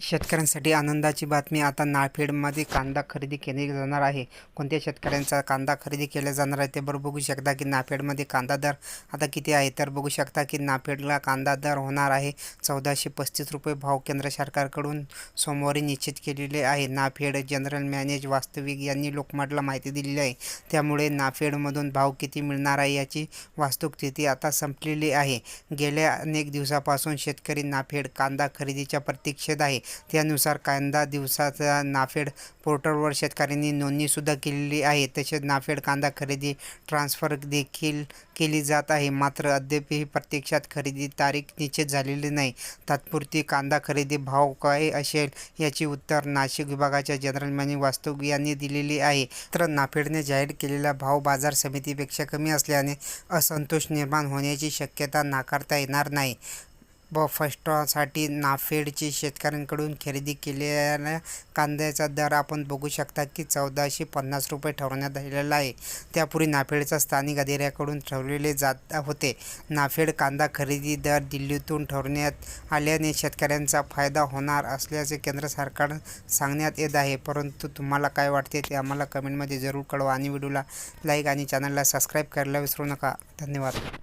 शेतकऱ्यांसाठी आनंदाची बातमी. आता नाफेडमध्ये कांदा खरेदी केली जाणार आहे. कोणत्या शेतकऱ्यांचा कांदा खरेदी केला जाणार आहे ते बरं बघू शकता की नाफेडमध्ये कांदा दर आता किती आहे तर बघू शकता की नाफेडला कांदा दर होणार आहे. चौदाशे पस्तीस रुपये भाव केंद्र सरकारकडून सोमवारी निश्चित केलेले आहे. नाफेड जनरल मॅनेज वास्तविक यांनी लोकमतला माहिती दिलेली आहे. त्यामुळे नाफेडमधून भाव किती मिळणार आहे याची वास्तविक स्थिती आता संपलेली आहे. गेल्या अनेक दिवसापासून शेतकरी नाफेड कांदा खरेदीच्या प्रतीक्षेत आहे. त्यानुसार कांदा दिवसाचा नाफेड पोर्टलवर शेतकऱ्यांनी नोंदणीसुद्धा केलेली आहे. तसेच नाफेड कांदा खरेदी ट्रान्सफर देखील केली जात आहे. मात्र अद्यापही प्रत्यक्षात खरेदी तारीख निश्चित झालेली नाही. तात्पुरती कांदा खरेदी भाव काय असेल याची उत्तर नाशिक विभागाच्या जनरल मॅनेजर वास्तव यांनी दिलेली आहे. तर नाफेडने जाहीर केलेला भाव बाजार समितीपेक्षा कमी असल्याने असंतोष निर्माण होण्याची शक्यता नाकारता येणार नाही. व फस्टसाठी नाफेडची शेतकऱ्यांकडून खरेदी केलेल्या कांद्याचा दर आपण बघू शकता की चौदाशे पन्नास रुपये ठरवण्यात आलेला आहे. त्यापूर्वी नाफेडचा स्थानिक अधिकाऱ्याकडून ठरवलेले जात होते. नाफेड कांदा खरेदी दर दिल्लीतून ठरवण्यात आल्याने शेतकऱ्यांचा फायदा होणार असल्याचे केंद्र सरकार सांगण्यात येत आहे. परंतु तुम्हाला काय वाटते ते आम्हाला कमेंटमध्ये जरूर कळवा आणि व्हिडिओला लाईक आणि चॅनलला सबस्क्राईब करायला विसरू नका. धन्यवाद.